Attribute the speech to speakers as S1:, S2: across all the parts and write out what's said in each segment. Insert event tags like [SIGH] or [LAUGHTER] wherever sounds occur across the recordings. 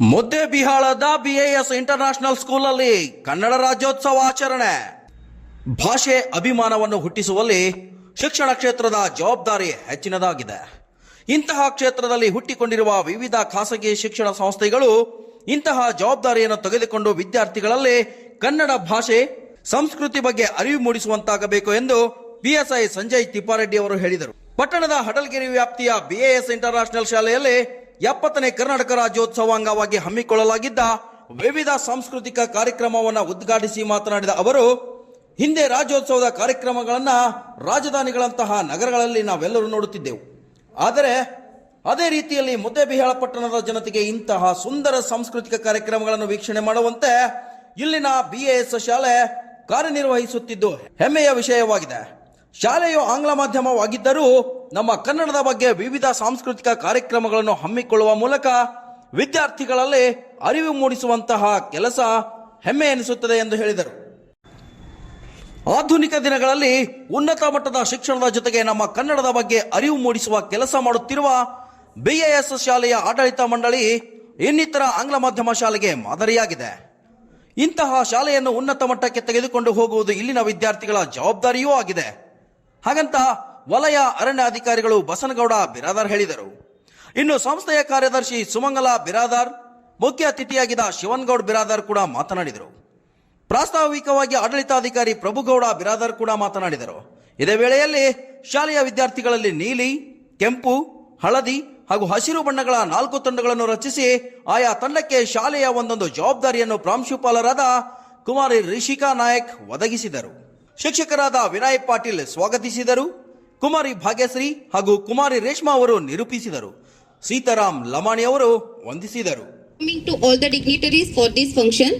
S1: ಮುದ್ದೆ ಬಿಹಾಳದ BIS international ಸ್ಕೂಲಲ್ಲಿ ಕನ್ನಡ ರಾಜ್ಯೋತ್ಸವ ಆಚರಣೆ. ಭಾಷೆ ಅಭಿಮಾನವನ್ನು ಹುಟ್ಟಿಸುವಲ್ಲಿ ಶಿಕ್ಷಣ ಕ್ಷೇತ್ರದ ಜವಾಬ್ದಾರಿ ಹೆಚ್ಚಿನದಾಗಿದೆ. ಇಂತಹ ಕ್ಷೇತ್ರದಲ್ಲಿ ಹುಟ್ಟಿಕೊಂಡಿರುವ ವಿವಿಧ ಖಾಸಗಿ ಶಿಕ್ಷಣ ಸಂಸ್ಥೆಗಳು ಇಂತಹ ಜವಾಬ್ದಾರಿಯನ್ನು ತೆಗೆದುಕೊಂಡು ವಿದ್ಯಾರ್ಥಿಗಳಲ್ಲಿ ಕನ್ನಡ ಭಾಷೆ, ಸಂಸ್ಕೃತಿ ಬಗ್ಗೆ ಅರಿವು ಮೂಡಿಸುವಂತಾಗಬೇಕು ಎಂದು ಬಿಎಸ್ಐ ಸಂಜಯ್ ತಿಪ್ಪಾರೆಡ್ಡಿ ಅವರು ಹೇಳಿದರು. ಪಟ್ಟಣದ ಹಡಲ್ಗಿರಿ ವ್ಯಾಪ್ತಿಯ ಬಿಎಎಸ್ ಇಂಟರ್ನ್ಯಾಷನಲ್ ಶಾಲೆಯಲ್ಲಿ ಎಪ್ಪತ್ತನೇ ಕರ್ನಾಟಕ ರಾಜ್ಯೋತ್ಸವ ಅಂಗವಾಗಿ ಹಮ್ಮಿಕೊಳ್ಳಲಾಗಿದ್ದ ವಿವಿಧ ಸಾಂಸ್ಕೃತಿಕ ಕಾರ್ಯಕ್ರಮವನ್ನು ಉದ್ಘಾಟಿಸಿ ಮಾತನಾಡಿದ ಅವರು, ಹಿಂದೆ ರಾಜ್ಯೋತ್ಸವದ ಕಾರ್ಯಕ್ರಮಗಳನ್ನು ರಾಜಧಾನಿಗಳಂತಹ ನಗರಗಳಲ್ಲಿ ನಾವೆಲ್ಲರೂ ನೋಡುತ್ತಿದ್ದೆವು. ಆದರೆ ಅದೇ ರೀತಿಯಲ್ಲಿ ಮುದ್ದೇಬಿಹಾಳ ಪಟ್ಟಣದ ಜನತೆಗೆ ಇಂತಹ ಸುಂದರ ಸಾಂಸ್ಕೃತಿಕ ಕಾರ್ಯಕ್ರಮಗಳನ್ನು ವೀಕ್ಷಣೆ ಮಾಡುವಂತೆ ಇಲ್ಲಿನ ಬಿಎಎಸ್ ಶಾಲೆ ಕಾರ್ಯನಿರ್ವಹಿಸುತ್ತಿದ್ದು ಹೆಮ್ಮೆಯ ವಿಷಯವಾಗಿದೆ. ಶಾಲೆಯು ಆಂಗ್ಲ ಮಾಧ್ಯಮವಾಗಿದ್ದರೂ ನಮ್ಮ ಕನ್ನಡದ ಬಗ್ಗೆ ವಿವಿಧ ಸಾಂಸ್ಕೃತಿಕ ಕಾರ್ಯಕ್ರಮಗಳನ್ನು ಹಮ್ಮಿಕೊಳ್ಳುವ ಮೂಲಕ ವಿದ್ಯಾರ್ಥಿಗಳಲ್ಲಿ ಅರಿವು ಮೂಡಿಸುವಂತಹ ಕೆಲಸ ಹೆಮ್ಮೆ ಎನಿಸುತ್ತದೆ ಎಂದು ಹೇಳಿದರು. ಆಧುನಿಕ ದಿನಗಳಲ್ಲಿ ಉನ್ನತ ಮಟ್ಟದ ಶಿಕ್ಷಣದ ಜೊತೆಗೆ ನಮ್ಮ ಕನ್ನಡದ ಬಗ್ಗೆ ಅರಿವು ಮೂಡಿಸುವ ಕೆಲಸ ಮಾಡುತ್ತಿರುವ ಬಿಎಎಸ್ ಶಾಲೆಯ ಆಡಳಿತ ಮಂಡಳಿ ಇನ್ನಿತರ ಆಂಗ್ಲ ಮಾಧ್ಯಮ ಶಾಲೆಗೆ ಮಾದರಿಯಾಗಿದೆ. ಇಂತಹ ಶಾಲೆಯನ್ನು ಉನ್ನತ ಮಟ್ಟಕ್ಕೆ ತೆಗೆದುಕೊಂಡು ಹೋಗುವುದು ಇಲ್ಲಿನ ವಿದ್ಯಾರ್ಥಿಗಳ ಜವಾಬ್ದಾರಿಯೂ ಆಗಿದೆ. ಹಾಗಂತ ವಲಯ ಅರಣ್ಯ ಅಧಿಕಾರಿಗಳು ಬಸನಗೌಡ ಬಿರಾದಾರ್ ಹೇಳಿದರು. ಇನ್ನು ಸಂಸ್ಥೆಯ ಕಾರ್ಯದರ್ಶಿ ಸುಮಂಗಲ ಬಿರಾದಾರ್, ಮುಖ್ಯ ಅತಿಥಿಯಾಗಿದ್ದ ಶಿವನ್ಗೌಡ್ ಬಿರಾದಾರ್ ಕೂಡ ಮಾತನಾಡಿದರು. ಪ್ರಾಸ್ತಾವಿಕವಾಗಿ ಆಡಳಿತಾಧಿಕಾರಿ ಪ್ರಭುಗೌಡ ಬಿರಾದಾರ್ ಕೂಡ ಮಾತನಾಡಿದರು. ಇದೇ ವೇಳೆಯಲ್ಲಿ ಶಾಲೆಯ ವಿದ್ಯಾರ್ಥಿಗಳಲ್ಲಿ ನೀಲಿ, ಕೆಂಪು, ಹಳದಿ ಹಾಗೂ ಹಸಿರು ಬಣ್ಣಗಳ ನಾಲ್ಕು ತಂಡಗಳನ್ನು ರಚಿಸಿ ಆಯಾ ತಂಡಕ್ಕೆ ಶಾಲೆಯ ಒಂದೊಂದು ಜವಾಬ್ದಾರಿಯನ್ನು ಪ್ರಾಂಶುಪಾಲರಾದ ಕುಮಾರಿ ರಿಷಿಕಾ ನಾಯಕ್ ಒದಗಿಸಿದರು. ಶಿಕ್ಷಕರಾದ ವಿನಾಯಕ್ ಪಾಟೀಲ್ ಸ್ವಾಗತಿಸಿದರು. ಕುಮಾರಿ ಭಾಗ್ಯಶ್ರೀ ಹಾಗೂ ಕುಮಾರಿ ರೇಷ್ಮಾ ಅವರು ನಿರೂಪಿಸಿದರು ಸೀತಾರಾಮ್ ಲಮಾಣಿ ಅವರು ವಂದಿಸಿದರು
S2: Coming to all the dignitaries for this function.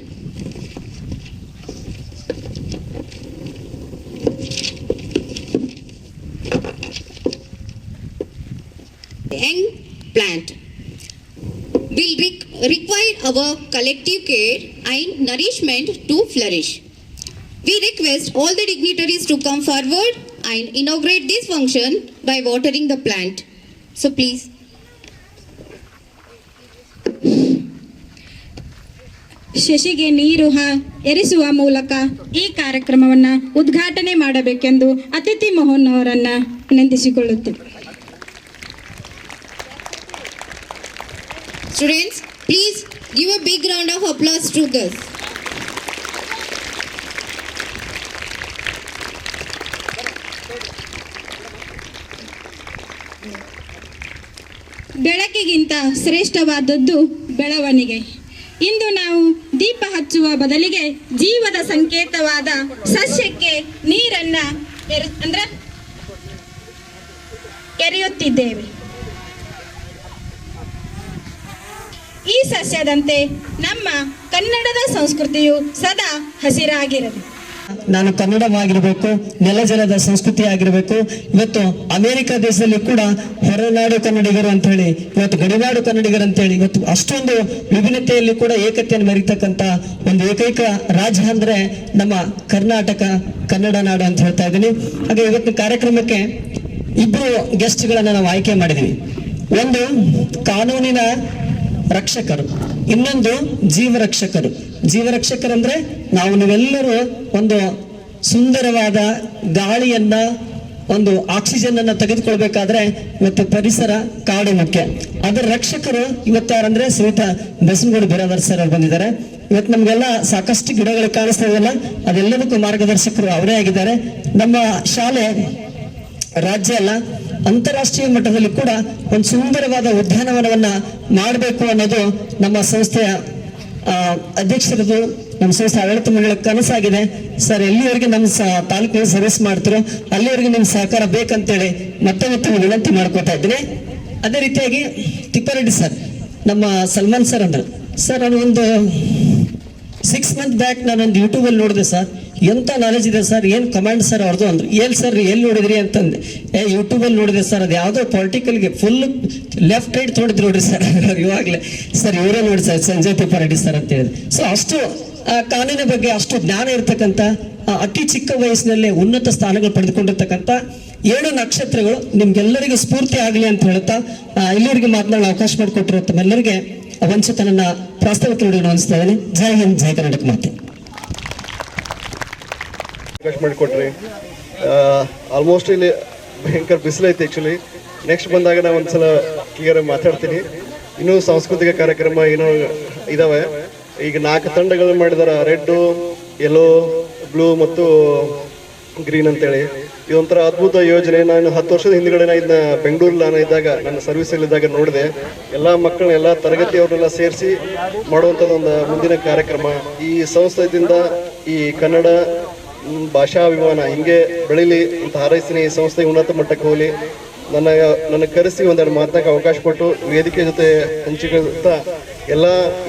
S2: Young plant will require our collective care and nourishment to flourish. We request all the dignitaries to come forward and inaugurate this function by watering the plant. So please.
S3: ಶಶಿಗೆ ನೀರು ಹ ಎರಿಸುವ ಮೂಲಕ ಈ ಕಾರ್ಯಕ್ರಮವನ್ನು ಉದ್ಘಾಟನೆ ಮಾಡಬೇಕೆಂದು ಅತಿಥಿ ಮೋಹನ್ ಅವರನ್ನ ವಿನಂತಿಸಿಕೊಳ್ಳುತ್ತೇವೆ
S2: students please give a big round of applause to this.
S3: ಬೆಳಕಿಗಿಂತ ಶ್ರೇಷ್ಠವಾದದ್ದು ಬೆಳವಣಿಗೆ. ಇಂದು ನಾವು ದೀಪ ಹಚ್ಚುವ ಬದಲಿಗೆ ಜೀವದ ಸಂಕೇತವಾದ ಸಸ್ಯಕ್ಕೆ ನೀರನ್ನ ಅಂದ್ರೆ ಎರೆಯುತ್ತಿದ್ದೇವೆ ಈ ಸಸ್ಯದಂತೆ ನಮ್ಮ ಕನ್ನಡದ ಸಂಸ್ಕೃತಿಯು ಸದಾ ಹಸಿರಾಗಿರಲಿ.
S4: ನಾನು ಕನ್ನಡವಾಗಿರಬೇಕು, ನೆಲಜಲದ ಸಂಸ್ಕೃತಿ ಆಗಿರಬೇಕು ಇವತ್ತು ಅಮೆರಿಕ ದೇಶದಲ್ಲಿ ಕೂಡ ಹೊರನಾಡು ಕನ್ನಡಿಗರು ಅಂತ ಹೇಳಿ ಇವತ್ತು ಗಡಿನಾಡು ಕನ್ನಡಿಗರು ಅಂತ ಹೇಳಿ ಇವತ್ತು ಅಷ್ಟೊಂದು ವಿಭಿನ್ನತೆಯಲ್ಲಿ ಕೂಡ ಏಕತೆಯನ್ನು ಮೆರಿತಕ್ಕಂತ ಒಂದು ಏಕೈಕ ರಾಜ್ಯ ಅಂದ್ರೆ ನಮ್ಮ ಕರ್ನಾಟಕ, ಕನ್ನಡ ನಾಡು ಅಂತ ಹೇಳ್ತಾ ಇದ್ದೀನಿ. ಹಾಗೆ ಇವತ್ತಿನ ಕಾರ್ಯಕ್ರಮಕ್ಕೆ ಇಬ್ಬರು ಗೆಸ್ಟ್ಗಳನ್ನ ನಾವು ಆಯ್ಕೆ ಮಾಡಿದೀವಿ. ಒಂದು ಕಾನೂನಿನ ರಕ್ಷಕರು, ಇನ್ನೊಂದು ಜೀವ ರಕ್ಷಕರು ಜೀವ ರಕ್ಷಕರಂದ್ರೆ ನಾವು ನೀವೆಲ್ಲರೂ ಒಂದು ಸುಂದರವಾದ ಗಾಳಿಯನ್ನ, ಒಂದು ಆಕ್ಸಿಜನ್ ಅನ್ನ ತೆಗೆದುಕೊಳ್ಬೇಕಾದ್ರೆ ಇವತ್ತು ಪರಿಸರ ಕಾಡು ಮುಖ್ಯ. ಅದರ ರಕ್ಷಕರು ಇವತ್ತು ಯಾರಂದ್ರೆ ಶ್ರೀತ ಬಸನಗೌಡ ಬಿರಾದರ್ ಸರ್ ಅವ್ರು ಬಂದಿದ್ದಾರೆ. ಇವತ್ತು ನಮ್ಗೆಲ್ಲ ಸಾಕಷ್ಟು ಗಿಡಗಳು ಕಾಣಿಸ್ತಾ ಇದೆಯಲ್ಲ ಅದೆಲ್ಲದಕ್ಕೂ ಮಾರ್ಗದರ್ಶಕರು ಅವರೇ ಆಗಿದ್ದಾರೆ. ನಮ್ಮ ಶಾಲೆ ರಾಜ್ಯ ಅಲ್ಲ, ಅಂತಾರಾಷ್ಟ್ರೀಯ ಮಟ್ಟದಲ್ಲಿ ಕೂಡ ಒಂದು ಸುಂದರವಾದ ಉದ್ಯಾನವನವನ್ನ ಮಾಡಬೇಕು ಅನ್ನೋದು ನಮ್ಮ ಸಂಸ್ಥೆಯ ಆ, ಅಧ್ಯಕ್ಷರದು ನಮ್ಮ ಸಂಸ್ಥೆ ಆಡಳಿತ ಮಂಡಳಿ ಕನಸಾಗಿದೆ. ಸರ್ ಎಲ್ಲಿವರೆಗೆ ನಮ್ಮ ತಾಲೂಕಿನ ಸರ್ವಿಸ್ ಮಾಡ್ತಿರೋ ಅಲ್ಲಿವರೆಗೆ ನಿಮ್ಮ ಸಹಕಾರ ಬೇಕಂತೇಳಿ ಮತ್ತೆ ಮತ್ತೆ ವಿನಂತಿ ಮಾಡ್ಕೊತಾ ಇದ್ದೀನಿ. ಅದೇ ರೀತಿಯಾಗಿ ತಿಪ್ಪಾರೆಡ್ಡಿ ಸರ್ ನಮ್ಮ ಸಲ್ಮಾನ್ ಸರ್ ಅಂದ್ರೆ. ಸರ್ ಒಂದು ಸಿಕ್ಸ್ ಮಂತ್ ಬ್ಯಾಕ್ ನಾನೊಂದು ಯೂಟ್ಯೂಬಲ್ಲಿ ನೋಡಿದೆ ಸರ್ ಎಂಥ ನಾಲೆಜ್ ಇದೆ ಸರ್ ಏನು ಕಮಾಂಡ್ ಸರ್ ಅವ್ರದ್ದು ಅಂದ್ರು. ಎಲ್ಲಿ ಸರ್ ಎಲ್ಲಿ ನೋಡಿದ್ರಿ ಅಂತಂದೆ. ಏ ಯೂಟ್ಯೂಬಲ್ಲಿ ನೋಡಿದೆ ಸರ್ ಅದು ಯಾವುದೋ ಪೊಲಿಟಿಕಲ್ಗೆ ಫುಲ್ ಲೆಫ್ಟ್ ರೈಟ್ ತೊಗೊಂಡಿದ್ರು ನೋಡ್ರಿ ಸರ್ ಇವಾಗಲೇ. ಸರ್ ಇವರೇ ನೋಡಿ ಸರ್ ಸಂಜಯ್ ತಿಪ್ಪಾರೆಡ್ಡಿ ಸರ್ ಅಂತ ಹೇಳಿದ್ರು. ಸೊ ಅಷ್ಟು ಕಾನೂನಿನ ಬಗ್ಗೆ ಅಷ್ಟು ಜ್ಞಾನ ಇರತಕ್ಕಂಥ ಅತಿ ಚಿಕ್ಕ ವಯಸ್ಸಿನಲ್ಲೇ ಉನ್ನತ ಸ್ಥಾನಗಳು ಪಡೆದುಕೊಂಡಿರ್ತಕ್ಕಂಥ ಏಳು ನಕ್ಷತ್ರಗಳು ನಿಮ್ಗೆಲ್ಲರಿಗೂ ಸ್ಫೂರ್ತಿ ಆಗಲಿ ಅಂತ ಹೇಳ್ತಾ ಇಲ್ಲಿವರೆಗೆ ಮಾತನಾಡಲು ಅವಕಾಶ ಮಾಡಿಕೊಟ್ಟಿರೋ ತಮ್ಮೆಲ್ಲರಿಗೆ. ವಂಚಿತ ನನ್ನ ಪ್ರಾಸ್ತಾವಿಕ ನುಡಿಯನ್ನು ಅನಿಸ್ತಾ ಇದ್ದೇನೆ. ಜೈ ಹಿಂದ್, ಜೈ ಕರ್ನಾಟಕ ಮಾತೆ.
S5: ಮಾಡಿಕೊಟ್ರಿ. ಆಲ್ಮೋಸ್ಟ್ ಇಲ್ಲಿ ಭಯಂಕರ ಬಿಸಿಲೈತೆ ಆ್ಯಕ್ಚುಲಿ ನೆಕ್ಸ್ಟ್ ಬಂದಾಗ ನಾನು ಒಂದ್ಸಲ ಕ್ಲಿಯರ್ ಮಾತಾಡ್ತೀನಿ. ಇನ್ನೂ ಸಾಂಸ್ಕೃತಿಕ ಕಾರ್ಯಕ್ರಮ ಏನೋ ಇದಾವೆ. ಈಗ ನಾಲ್ಕು ತಂಡಗಳು ಮಾಡಿದಾರೆ. ರೆಡ್ ಯೆಲ್ಲೋ ಬ್ಲೂ ಮತ್ತು ಗ್ರೀನ್ ಅಂತೇಳಿ. ಇದೊಂಥರ ಅದ್ಭುತ ಯೋಜನೆ. ನಾನು ಹತ್ತು ವರ್ಷದ ಹಿಂದ್ಗಡೆ ನಾನು ಇದನ್ನ ಬೆಂಗಳೂರಲ್ಲಿ ನಾನು ಇದ್ದಾಗ, ನನ್ನ ಸರ್ವಿಸಲ್ಲಿ ಇದ್ದಾಗ ನೋಡಿದೆ. ಎಲ್ಲ ಮಕ್ಕಳನ್ನ ಎಲ್ಲ ತರಗತಿಯವ್ರನ್ನೆಲ್ಲ ಸೇರಿಸಿ ಮಾಡುವಂಥದ್ದು ಒಂದು ಮುಂದಿನ ಕಾರ್ಯಕ್ರಮ. ಈ ಸಂಸ್ಥೆಯಿಂದ ಈ ಕನ್ನಡ ಭಾಷಾಭಿಮಾನ ಹಿಂಗೆ ಬೆಳೀಲಿ ಅಂತ ಹಾರೈಸ್ತೀನಿ. ಈ ಸಂಸ್ಥೆ ಉನ್ನತ ಮಟ್ಟಕ್ಕೆ ಹೋಗಲಿ. ನನ್ನ ನನ್ನ ಕರೆಸಿ ಒಂದೆರಡು ಮಾತನಾಗ ಅವಕಾಶ ಕೊಟ್ಟು ವೇದಿಕೆ ಜೊತೆ ಹಂಚಿಕೊಳ್ತಾ ಎಲ್ಲ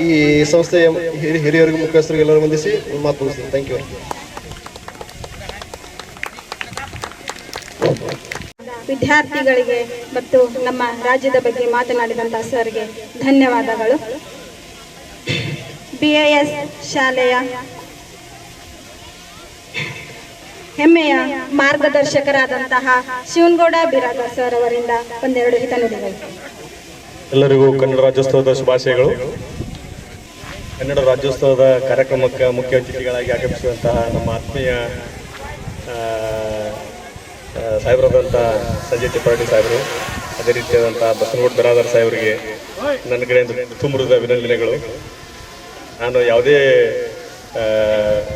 S5: ಈ ಸಂಸ್ಥೆಯ ಹಿರಿಯ ಹಿರಿಯರಿಗೂ, ಮುಖ್ಯಸ್ಥರಿಗೆ ಎಲ್ಲರೂ ವಂದಿಸಿ ಮಾತು ಮುಗಿಸ್ತೀನಿ. ಥ್ಯಾಂಕ್ ಯು
S3: ವಿದ್ಯಾರ್ಥಿಗಳಿಗೆ ಮತ್ತು ನಮ್ಮ ರಾಜ್ಯದ ಬಗ್ಗೆ ಮಾತನಾಡಿದಂಥ ಸರ್ಗೆ ಧನ್ಯವಾದಗಳು. ಬಿ ಎ ಎಸ್ ಶಾಲೆಯ ಹೆಮ್ಮೆಯ ಮಾರ್ಗದರ್ಶಕರಾದಂತಹ ಶಿವನಗೌಡ ಬಿರಾದ ಸರ್ ಅವರಿಂದ ಒಂದೆರಡು ಹಿತನುಡಿಗಳು
S6: ಎಲ್ಲರಿಗೂ ಕನ್ನಡ ರಾಜ್ಯೋತ್ಸವದ ಶುಭಾಶಯಗಳು. ಕನ್ನಡ ರಾಜ್ಯೋತ್ಸವದ ಕಾರ್ಯಕ್ರಮಕ್ಕೆ ಮುಖ್ಯ ಅತಿಥಿಗಳಾಗಿ ಆಗಮಿಸಿದಂತಹ ನಮ್ಮ ಆತ್ಮೀಯ ಸಾಹೇಬರಾದಂಥ ಸಂಜಯ್ ತಿಪ್ಪಾಡಿ ಸಾಹೇಬರು, ಅದೇ ರೀತಿಯಾದಂಥ ಬಸನಗೌಡ ಬಿರಾದರ್ ಸಾಹೇಬರಿಗೆ ನನ್ನ ಕಡೆಯಿಂದ ತುಂಬುರದ ಅಭಿನಂದನೆಗಳು. ನಾನು ಯಾವುದೇ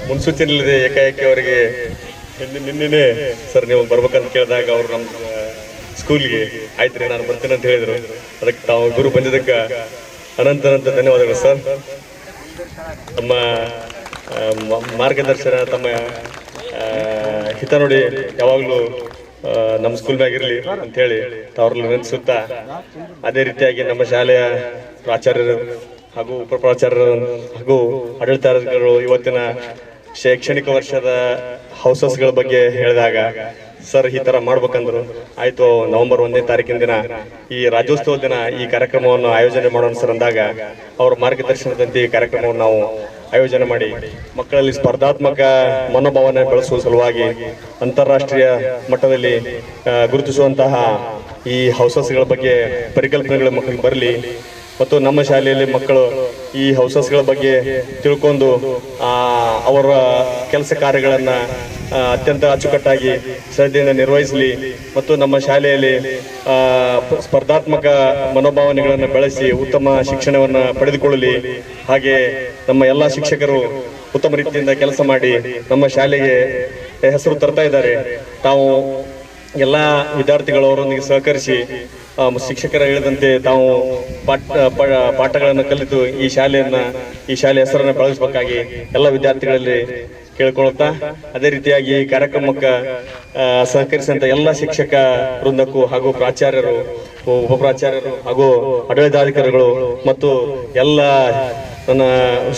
S6: ಮುನ್ಸೂಚನೆಯಲ್ಲದೆ ಏಕಾಏಕಿ ಅವರಿಗೆ ನಿನ್ನೆ ಸರ್ ನೀವು ಬರ್ಬೇಕಂತ ಕೇಳಿದಾಗ ಅವರು ನಮ್ಮ ಸ್ಕೂಲ್ಗೆ ಆಯ್ತು ರೀ ನಾನು ಬರ್ತೀನಿ ಅಂತ ಹೇಳಿದರು. ಅದಕ್ಕೆ ತಾವು ಗುರು ಬಂದಿದ್ದಕ್ಕೆ ಅನಂತ ಅನಂತ ಧನ್ಯವಾದಗಳು ಸರ್. ತಮ್ಮ ಮಾರ್ಗದರ್ಶನ, ತಮ್ಮ ಹಿತ ನೋಡಿ ಯಾವಾಗಲೂ ನಮ್ಮ ಸ್ಕೂಲ್ ಮ್ಯಾಗ ಇರಲಿ ಅಂತೇಳಿ ತಾವ್ರಲ್ಲಿ ನೆನೆಸುತ್ತಾ, ಅದೇ ರೀತಿಯಾಗಿ ನಮ್ಮ ಶಾಲೆಯ ಪ್ರಾಚಾರ್ಯರು ಹಾಗೂ ಉಪ ಪ್ರಾಚಾರ್ಯರು ಹಾಗೂ ಆಡಳಿತಾಧಿಕಾರಿಗಳು ಇವತ್ತಿನ ಶೈಕ್ಷಣಿಕ ವರ್ಷದ ಹೌಸಸ್ಗಳ ಬಗ್ಗೆ ಹೇಳಿದಾಗ, ಸರ್, ಈ ತರ ಮಾಡ್ಬೇಕಂದ್ರು ಆಯಿತು, ನವೆಂಬರ್ ಒಂದನೇ ತಾರೀಕಿನ ದಿನ ಈ ರಾಜ್ಯೋತ್ಸವ ದಿನ ಈ ಕಾರ್ಯಕ್ರಮವನ್ನು ಆಯೋಜನೆ ಮಾಡೋಣ ಸರ್ ಅಂದಾಗ, ಅವರ ಮಾರ್ಗದರ್ಶನದಂತೆ ಈ ಕಾರ್ಯಕ್ರಮವನ್ನು ನಾವು ಆಯೋಜನೆ ಮಾಡಿ ಮಕ್ಕಳಲ್ಲಿ ಸ್ಪರ್ಧಾತ್ಮಕ ಮನೋಭಾವನೆ ಬೆಳೆಸುವ ಸಲುವಾಗಿ ಅಂತಾರಾಷ್ಟ್ರೀಯ ಮಟ್ಟದಲ್ಲಿ ಗುರುತಿಸುವಂತಹ ಈ ಹೌಸಸ್ಗಳ ಬಗ್ಗೆ ಪರಿಕಲ್ಪನೆಗಳು ಮಕ್ಕಳಿಗೆ ಬರಲಿ. ಮತ್ತು ನಮ್ಮ ಶಾಲೆಯಲ್ಲಿ ಮಕ್ಕಳು ಈ ಹೌಸಸ್ಗಳ ಬಗ್ಗೆ ತಿಳ್ಕೊಂಡು ಅವರ ಕೆಲಸ ಕಾರ್ಯಗಳನ್ನು ಅತ್ಯಂತ ಅಚ್ಚುಕಟ್ಟಾಗಿ ಶ್ರದ್ಧೆಯಿಂದ ನಿರ್ವಹಿಸಲಿ ಮತ್ತು ನಮ್ಮ ಶಾಲೆಯಲ್ಲಿ ಸ್ಪರ್ಧಾತ್ಮಕ ಮನೋಭಾವನೆಗಳನ್ನು ಬೆಳೆಸಿ ಉತ್ತಮ ಶಿಕ್ಷಣವನ್ನು ಪಡೆದುಕೊಳ್ಳಲಿ. ಹಾಗೆ ನಮ್ಮ ಎಲ್ಲ ಶಿಕ್ಷಕರು ಉತ್ತಮ ರೀತಿಯಿಂದ ಕೆಲಸ ಮಾಡಿ ನಮ್ಮ ಶಾಲೆಗೆ ಹೆಸರು ತರ್ತಾ ಇದ್ದಾರೆ. ತಾವು ಎಲ್ಲ ವಿದ್ಯಾರ್ಥಿಗಳು ಅವರೊಂದಿಗೆ ಸಹಕರಿಸಿ ಶಿಕ್ಷಕರ ಹೇಳಿದಂತೆ ತಾವು ಪಾಠ ಪಾಠಗಳನ್ನು ಕಲಿತು ಈ ಶಾಲೆಯನ್ನು, ಈ ಶಾಲೆ ಹೆಸರನ್ನು ಬಳಸಬೇಕಾಗಿ ಎಲ್ಲ ವಿದ್ಯಾರ್ಥಿಗಳಲ್ಲಿ ಕೇಳ್ಕೊಳ್ತಾ ಅದೇ ರೀತಿಯಾಗಿ ಈ ಕಾರ್ಯಕ್ರಮಕ್ಕೆ ಆ, ಸಹಕರಿಸಿದಂತ ಎಲ್ಲ ಶಿಕ್ಷಕ ವೃಂದಕ್ಕೂ ಹಾಗೂ ಪ್ರಾಚಾರ್ಯರು ಉಪ ಪ್ರಾಚಾರ್ಯರು ಹಾಗೂ ಆಡಳಿತಾಧಿಕಾರಿಗಳು ಮತ್ತು ಎಲ್ಲ ನನ್ನ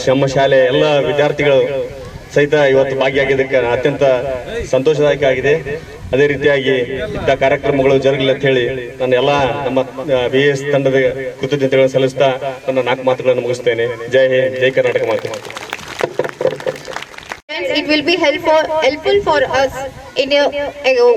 S6: ನಮ್ಮ ಶಾಲೆ ಎಲ್ಲ ವಿದ್ಯಾರ್ಥಿಗಳು ಸಹಿತ ಇವತ್ತು ಭಾಗಿಯಾಗಿದ್ದಕ್ಕೆ ಅತ್ಯಂತ ಸಂತೋಷದಾಯಕ ಆಗಿದೆ ಅದೇ ರೀತಿಯಾಗಿ ಇಂಥ ಕಾರ್ಯಕ್ರಮಗಳು ಜರುಗಲಿ ಅಂತ ಹೇಳಿ ನನ್ನ ಎಲ್ಲ ನಮ್ಮ ಬಿ ಎಸ್ ತಂಡದ ಕೃತಜ್ಞತೆಗಳನ್ನು ಸಲ್ಲಿಸ್ತಾ ನನ್ನ ನಾಲ್ಕು ಮಾತುಗಳನ್ನು ಮುಗಿಸ್ತೇನೆ. ಜೈ ಹಿಂದ್ ಜೈ ಕರ್ನಾಟಕ ಮಾತು.
S2: It will be helpful helpful for us in uh,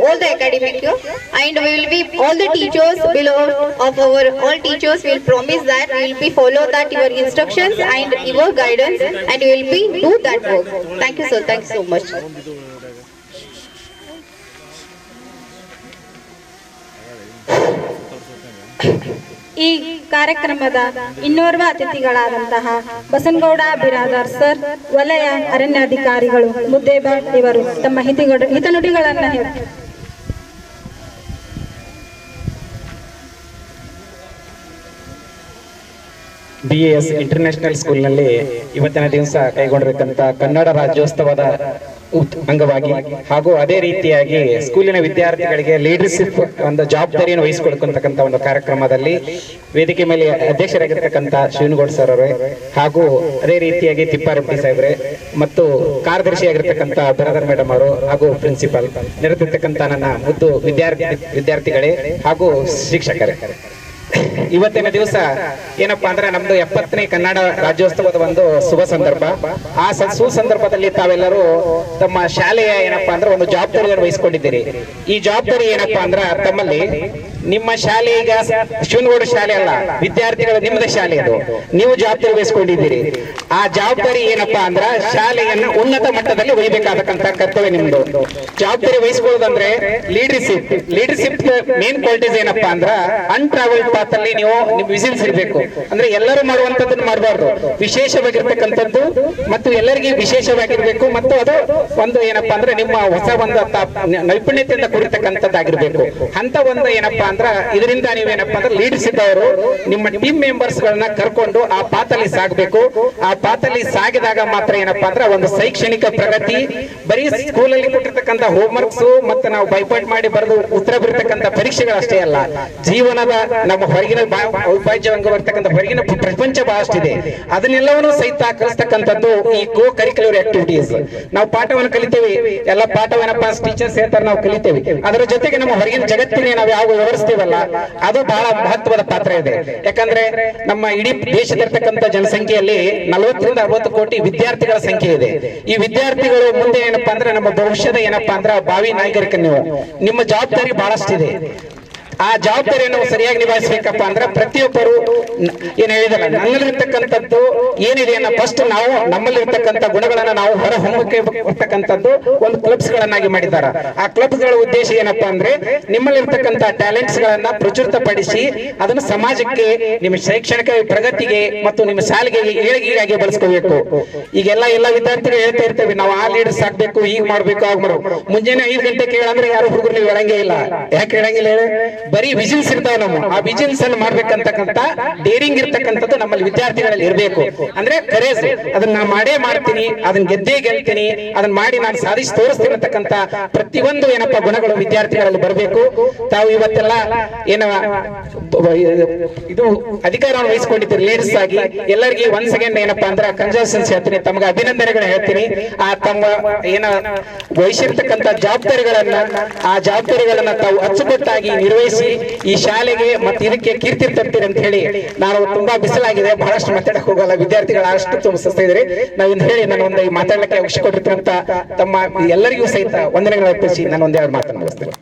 S2: all the academic year. And we will be all the teachers below of our all teachers will promise that we will be follow that your instructions and your guidance and we will be do that work. Thank you sir. Thank you so much [LAUGHS]
S3: ಈ ಕಾರ್ಯಕ್ರಮದ ಇನ್ನೋರ್ವ ಅತಿಥಿಗಳಾದಂತಹ Basanagouda Biradar sir, ವಲಯ ಅರಣ್ಯಾಧಿಕಾರಿಗಳು ಮುದ್ದೇಬ ಇವರು ತಮ್ಮ ಹಿತಿಗಳು ಹಿತನುಡಿಗಳನ್ನ ಹೇಳಿ.
S7: B S international ಸ್ಕೂಲ್ನಲ್ಲಿ ಇವತ್ತಿನ ದಿವಸ ಕೈಗೊಂಡಿರತಕ್ಕಂಥ ಕನ್ನಡ ರಾಜ್ಯೋತ್ಸವದ ಅಂಗವಾಗಿ ಹಾಗೂ ಅದೇ ರೀತಿಯಾಗಿ ಸ್ಕೂಲಿನ ವಿದ್ಯಾರ್ಥಿಗಳಿಗೆ ಲೀಡರ್ಶಿಪ್ ಒಂದು ಜವಾಬ್ದಾರಿಯನ್ನು ವಹಿಸಿಕೊಡ್ಕೊಂತಕ್ಕಂಥ ಒಂದು ಕಾರ್ಯಕ್ರಮದಲ್ಲಿ ವೇದಿಕೆ ಮೇಲೆ ಅಧ್ಯಕ್ಷರಾಗಿರ್ತಕ್ಕಂಥ ಶಿವನಗೌಡ ಸರ್ ಅವರೇ ಹಾಗೂ ಅದೇ ರೀತಿಯಾಗಿ ತಿಪ್ಪಾರೆಡ್ಡಿ ಸಾಹೇಬ್ರೆ ಮತ್ತು ಕಾರ್ಯದರ್ಶಿಯಾಗಿರ್ತಕ್ಕಂಥ ಬರಾದರ್ ಮೇಡಮ್ ಅವರು ಹಾಗೂ ಪ್ರಿನ್ಸಿಪಾಲ್ ನೆರೆದಿರ್ತಕ್ಕಂಥ ನನ್ನ ಮುದ್ದು ವಿದ್ಯಾರ್ಥಿ ವಿದ್ಯಾರ್ಥಿಗಳೇ ಹಾಗೂ ಶಿಕ್ಷಕರೇ. ಇವತ್ತಿನ ದಿವಸ ಏನಪ್ಪಾ ಅಂದ್ರೆ ನಮ್ದು ಎಪ್ಪತ್ತನೇ ಕನ್ನಡ ರಾಜ್ಯೋತ್ಸವದ ಒಂದು ಶುಭ ಸಂದರ್ಭ. ಆ ಸುಸಂದರ್ಭದಲ್ಲಿ ತಾವೆಲ್ಲರೂ ತಮ್ಮ ಶಾಲೆಯ ಏನಪ್ಪಾ ಅಂದ್ರೆ ಒಂದು ಜವಾಬ್ದಾರಿಯನ್ನು ವಹಿಸಿಕೊಂಡಿದ್ದೀರಿ. ಈ ಜವಾಬ್ದಾರಿ ಏನಪ್ಪಾ ಅಂದ್ರ ತಮ್ಮಲ್ಲಿ ನಿಮ್ಮ ಶಾಲೆ ಈಗ ಶಿವನಗೌಡ ಶಾಲೆ ಅಲ್ಲ, ವಿದ್ಯಾರ್ಥಿಗಳು ನಿಮ್ಮದ ಶಾಲೆ ಅದು. ನೀವು ಜವಾಬ್ದಾರಿ ವಹಿಸಿಕೊಂಡಿದ್ದೀರಿ. ಆ ಜವಾಬ್ದಾರಿ ಏನಪ್ಪಾ ಅಂದ್ರ ಶಾಲೆಯನ್ನ ಉನ್ನತ ಮಟ್ಟದಲ್ಲಿ ಒಯ್ಯಬೇಕಾದಕ್ಕಂತ ಕರ್ತವ್ಯ ನಿಮ್ದು. ಜವಾಬ್ದಾರಿ ವಹಿಸ್ಕೊಳ್ಳೋದಂದ್ರೆ ಲೀಡರ್ಶಿಪ್ ಲೀಡರ್ಶಿಪ್ ಮೇನ್ ಕ್ವಾಲಿಟೀಸ್ ಏನಪ್ಪಾ ಅಂದ್ರ ಅನ್ಟ್ರಾವೆಲ್ ಪಾತ್ ಅಲ್ಲಿ ನೀವು ನಿಮ್ ವಿಸಿಲ್ಸ್ ಇರಬೇಕು. ಅಂದ್ರೆ ಎಲ್ಲರೂ ಮಾಡುವಂತದ್ದನ್ನ ಮಾಡಬಾರ್ದು. ವಿಶೇಷವಾಗಿರ್ತಕ್ಕಂಥದ್ದು ಮತ್ತು ಎಲ್ಲರಿಗೆ ವಿಶೇಷವಾಗಿರ್ಬೇಕು ಮತ್ತು ಅದು ಒಂದು ಏನಪ್ಪಾ ಅಂದ್ರೆ ನಿಮ್ಮ ಹೊಸ ಒಂದು ನೈಪುಣ್ಯತೆಯಿಂದ ಕೂಡಿರ್ತಕ್ಕಂಥದ್ದಾಗಿರ್ಬೇಕು. ಅಂತ ಒಂದು ಏನಪ್ಪಾ ಅಂದ್ರ ಇದರಿಂದ ನೀವೇನಪ್ಪಾ ಅಂದ್ರೆ ಲೀಡ್ಸ್ ಇದ್ದವರು ನಿಮ್ಮ ಟೀಮ್ ಮೆಂಬರ್ಸ್ ಗಳನ್ನ ಕರ್ಕೊಂಡು ಆ ಪಾತಲ್ಲಿ ಸಾಗಬೇಕು. ಆ ಪಾತಲ್ಲಿ ಸಾಗಿದಾಗ ಮಾತ್ರ ಏನಪ್ಪಾ ಅಂದ್ರೆ ಒಂದು ಶೈಕ್ಷಣಿಕ ಪ್ರಗತಿ, ಬರೀ ಸ್ಕೂಲಲ್ಲಿ ಕೊಟ್ಟಿರ್ತಕ್ಕಂಥ ಹೋಮ್ವರ್ಕ್ಸ್ ಮತ್ತೆ ನಾವು ಬೈಪಾಟ್ ಮಾಡಿ ಬರೆದು ಉತ್ತರ ಬರ್ತಕ್ಕಂಥ ಪರೀಕ್ಷೆಗಳಷ್ಟೇ ಅಲ್ಲ, ಜೀವನದ ನಮ್ಮ ಹೊರಗಿನ ಬಾ- ಅವಿಭಾಜ್ಯ ಅಂಗ ಬರ್ತಕ್ಕಂಥ ಹೊರಗಿನ ಪ್ರಪಂಚ ಬಹಳಷ್ಟಿದೆ ಅದನ್ನೆಲ್ಲವನ್ನೂ ಸಹಿತ ಕಲಿಸ್ತಕ್ಕಂಥದ್ದು ಈ ಕೋ ಕರಿಕ್ಯುಲರ್ ಆಕ್ಟಿವಿಟೀಸ್ ನಾವು ಪಾಠವನ್ನು ಕಲಿತೇವೆ. ಎಲ್ಲ ಪಾಠವನ್ನಪ್ಪ ಟೀಚರ್ಸ್ ಹೇಳ್ತಾರೆ, ನಾವು ಕಲಿತೇವೆ. ಅದರ ಜೊತೆಗೆ ನಮ್ಮ ಹೊರಗಿನ ಜಗತ್ತಿನ ನಾವು ಯಾವ ವ್ಯವಹರಿಸ್ತೇವಲ್ಲ, ಅದು ಬಹಳ ಮಹತ್ವದ ಪಾತ್ರ ಇದೆ. ಯಾಕಂದ್ರೆ ನಮ್ಮ ಇಡೀ ದೇಶದಲ್ಲಿರ್ತಕ್ಕಂಥ ಜನಸಂಖ್ಯೆಯಲ್ಲಿ ನಲವತ್ತರಿಂದ ಅರವತ್ತು ಕೋಟಿ ವಿದ್ಯಾರ್ಥಿಗಳ ಸಂಖ್ಯೆ ಇದೆ. ಈ ವಿದ್ಯಾರ್ಥಿಗಳು ಮುಂದೆ ಏನಪ್ಪಾ ಅಂದ್ರೆ ನಮ್ಮ ಭವಿಷ್ಯದ ಏನಪ್ಪಾ ಅಂದ್ರೆ ಭಾವಿ ನಾಗರಿಕ ನೀವು. ನಿಮ್ಮ ಜವಾಬ್ದಾರಿ ಬಹಳಷ್ಟಿದೆ ಆ ಜವಾಬ್ದಾರಿಯನ್ನು ಸರಿಯಾಗಿ ನಿಭಾಯಿಸಬೇಕಪ್ಪ ಅಂದ್ರೆ ಪ್ರತಿಯೊಬ್ಬರು ಏನ್ ಹೇಳಿದಲ್ಲ ನನ್ನಲ್ಲಿರ್ತಕ್ಕಂಥದ್ದು ಏನಿದೆ ಫಸ್ಟ್ ನಾವು ನಮ್ಮಲ್ಲಿರ್ತಕ್ಕಂಥ ಗುಣಗಳನ್ನ ನಾವು ಹೊರ ಹೊಮ್ಮಕ್ಕೆ ಬರ್ತಕ್ಕಂಥದ್ದು ಒಂದು ಕ್ಲಬ್ಸ್ ಗಳನ್ನಾಗಿ ಮಾಡಿದಾರ ಆ ಕ್ಲಬ್ಸ್ಗಳ ಉದ್ದೇಶ ಏನಪ್ಪಾ ಅಂದ್ರೆ ನಿಮ್ಮಲ್ಲಿರ್ತಕ್ಕಂಥ ಟ್ಯಾಲೆಂಟ್ಸ್ ಗಳನ್ನ ಪ್ರಚುರತಪಡಿಸಿ ಅದನ್ನು ಸಮಾಜಕ್ಕೆ, ನಿಮ್ಮ ಶೈಕ್ಷಣಿಕ ಪ್ರಗತಿಗೆ ಮತ್ತು ನಿಮ್ಮ ಶಾಲೆಗೆ ಏಳಿಗೆಗಾಗಿ ಬಳಸ್ಕೋಬೇಕು. ಈಗೆಲ್ಲ ಎಲ್ಲ ವಿದ್ಯಾರ್ಥಿಗಳು ಹೇಳ್ತಾ ಇರ್ತೇವೆ, ನಾವು ಆ ಲೀಡರ್ಸ್ ಆಗ್ಬೇಕು ಈಗ ಮಾಡ್ಬೇಕು ಆಗ ಮುಂಜಾನೆ ಐದು ಗಂಟೆ ಕೇಳಂದ್ರೆ ಯಾರು ಹುಡುಗರು ನೀವು ಹೇಳಂಗೇ ಇಲ್ಲ. ಯಾಕೆ ಹೇಳಂಗಿಲ್ಲ ಹೇಳಿ? ಬರೀ ವಿಜಿಲ್ಸ್ ಇರ್ತಾವ ನಾವು ಆ ವಿಜಿಲ್ಸ್ ಅಲ್ಲಿ ಮಾಡ್ಬೇಕಂತಕ್ಕಂತ ಡೇರಿಂಗ್ ಇರ್ತಕ್ಕಂಥದ್ದು ನಮ್ಮಲ್ಲಿ ವಿದ್ಯಾರ್ಥಿಗಳಲ್ಲಿ ಇರಬೇಕು. ಅಂದ್ರೆ ಕರೇಜ್ ಅದನ್ನ ನಾ ಮಾಡೇ ಮಾಡ್ತೀನಿ, ಅದನ್ನ ಗೆದ್ದೇ ಗೆಲ್ತೀನಿ, ಅದನ್ನ ಮಾಡಿ ನಾನು ಸಾಧಿಸಿ ತೋರಿಸ್ತೀನಿ ಅಂತಕ್ಕಂತ ಪ್ರತಿಯೊಂದು ಏನಪ್ಪ ಗುಣಗಳು ವಿದ್ಯಾರ್ಥಿಗಳಲ್ಲಿ ಬರಬೇಕು. ತಾವು ಇವತ್ತೆಲ್ಲ ಏನ ಇದು ಅಧಿಕಾರವನ್ನು ವಹಿಸಿಕೊಂಡಿದ್ದೀರಿ ಲೀಡರ್ಸ್ ಆಗಿ. ಎಲ್ಲರಿಗೆ ಒಂದ್ ಸೆಕೆಂಡ್ ಏನಪ್ಪಾ ಅಂದ್ರೆ ಕಂಜಾಸನ್ಸ್ ಹೇಳ್ತೀನಿ, ತಮಗೆ ಅಭಿನಂದನೆಗಳು ಹೇಳ್ತೀನಿ. ಆ ತಮ್ಮ ಏನ ವಹಿಸಿರ್ತಕ್ಕಂಥ ಜವಾಬ್ದಾರಿಗಳನ್ನ, ಆ ಜವಾಬ್ದಾರಿಗಳನ್ನ ತಾವು ಅಚ್ಚುಕಟ್ಟಾಗಿ ನಿರ್ವಹಿಸಿ ಈ ಶಾಲೆಗೆ ಮತ್ತೆ ಇದಕ್ಕೆ ಕೀರ್ತಿ ತರ್ತೀರಿ ಅಂತ ಹೇಳಿ ನಾನು ತುಂಬಾ ಬಿಸಿಲಾಗಿದೆ, ಬಹಳಷ್ಟು ಮಾತಾಡಕ್ ಹೋಗಲ್ಲ. ವಿದ್ಯಾರ್ಥಿಗಳ ಅಷ್ಟು ತುಂಬಿಸ್ತಾ ಇದ್ರೆ ನಾವಿಂದ ಹೇಳಿ ನಾನು ಒಂದು ಈ ಮಾತಾಡ್ಲಿಕ್ಕೆ ಅವಕಾಶ ಕೊಟ್ಟಿರ್ತಂತ ತಮ್ಮ ಎಲ್ಲರಿಗೂ ಸಹಿತ ವಂದನೆಗಳು ಅರ್ಪಿಸಿ ನಾನು ಒಂದೆರಡು ಮಾತನ್ನು ಮುಗಿಸ್ತೇನೆ.